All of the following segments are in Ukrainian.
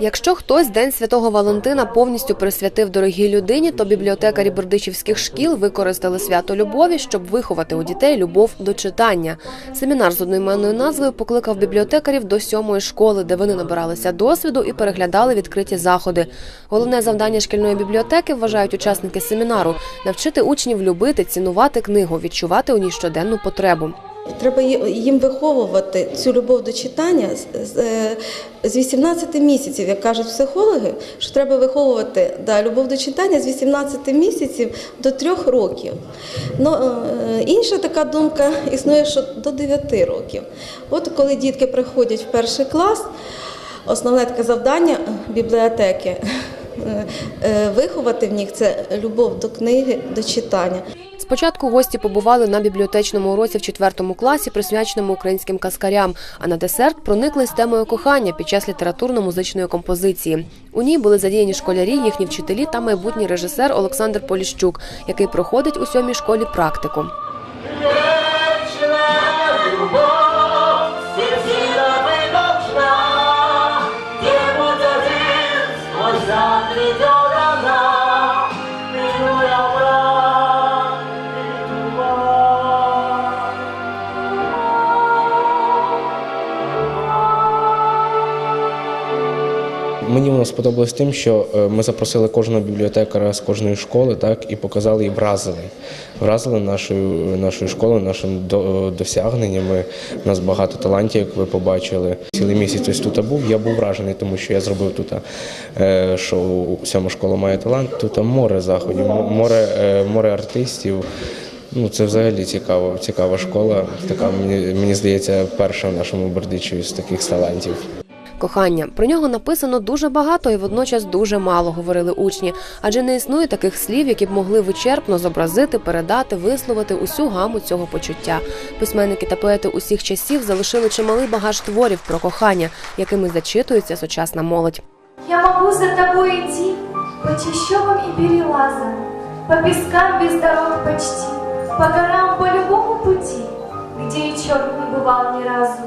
Якщо хтось День Святого Валентина повністю присвятив дорогій людині, то бібліотекарі бердичівських шкіл використали свято любові, щоб виховати у дітей любов до читання. Семінар з одноіменною назвою покликав бібліотекарів до сьомої школи, де вони набиралися досвіду і переглядали відкриті заходи. Головне завдання шкільної бібліотеки вважають учасники семінару навчити учнів любити, цінувати книгу, відчувати у ній щоденну потребу. Треба їм виховувати цю любов до читання з- з, е, з 18 місяців, як кажуть психологи, що треба виховувати да, любов до читання з 18 місяців до 3 років. Ну, е, інша така думка існує, що до 9 років. От коли дітки приходять в перший клас, основне таке завдання бібліотеки е, е, виховати в них це любов до книги, до читання. Спочатку гості побували на бібліотечному уроці в четвертому класі, присвяченому українським казкарям. А на десерт проникли з темою кохання під час літературно-музичної композиції. У ній були задіяні школярі, їхні вчителі та майбутній режисер Олександр Поліщук, який проходить у сьомій школі практику. Вечна Мені воно сподобалось тим, що е, ми запросили кожного бібліотекара з кожної школи, так і показали і вразили. Вразили нашою нашою школою, нашими до- досягненнями. У нас багато талантів, як ви побачили. Цілий місяць ось тут був. Я був вражений, тому що я зробив тут е, шоу Сьома школа має талант. Тут море заходів, море, е, море артистів. Ну, це взагалі цікаво, цікава школа. Така мені, мені здається, перша в нашому Бердичеві з таких талантів. Кохання про нього написано дуже багато і водночас дуже мало, говорили учні, адже не існує таких слів, які б могли вичерпно зобразити, передати, висловити усю гаму цього почуття. Письменники та поети усіх часів залишили чималий багаж творів про кохання, якими зачитується сучасна молодь. Я могу за тобой идти по чащобам и перелазам, по пескам без дорог почти, по горам по любому пути, где и черт не бывал ни разу.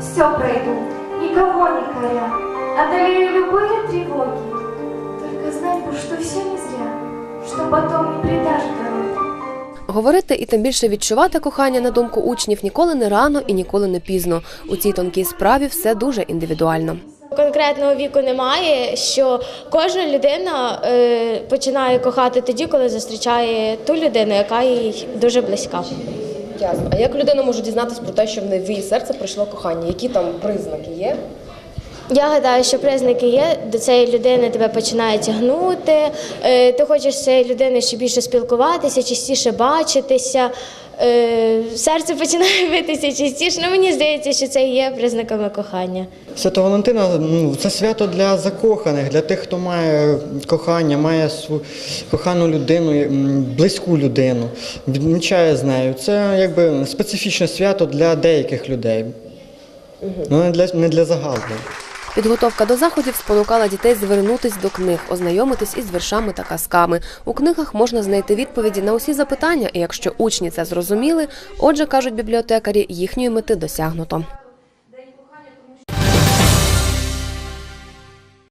Все пройду, никого не коря, одолею любые тревоги. Только знай бы, что все не зря, что потом не предашь дороги. Говорити і тим більше відчувати кохання на думку учнів ніколи не рано і ніколи не пізно. У цій тонкій справі все дуже індивідуально. Конкретного віку немає, що кожна людина е, починає кохати тоді, коли зустрічає ту людину, яка їй дуже близька. Ясно. А як людина може дізнатися про те, що в неї в її серце прийшло кохання? Які там признаки є? Я гадаю, що признаки є до цієї людини тебе починає тягнути. е, Ти хочеш з цією людиною ще більше спілкуватися, частіше бачитися. е, Серце починає битися частіше. Ну, мені здається, що це є признаками кохання. Свято Валентина ну, це свято для закоханих, для тих, хто має кохання, має кохану людину, близьку людину, відмічає з нею. Це якби специфічне свято для деяких людей. Ну, не для, не для загалу. Підготовка до заходів спонукала дітей звернутись до книг, ознайомитись із віршами та казками. У книгах можна знайти відповіді на усі запитання, і якщо учні це зрозуміли, отже, кажуть бібліотекарі, їхньої мети досягнуто.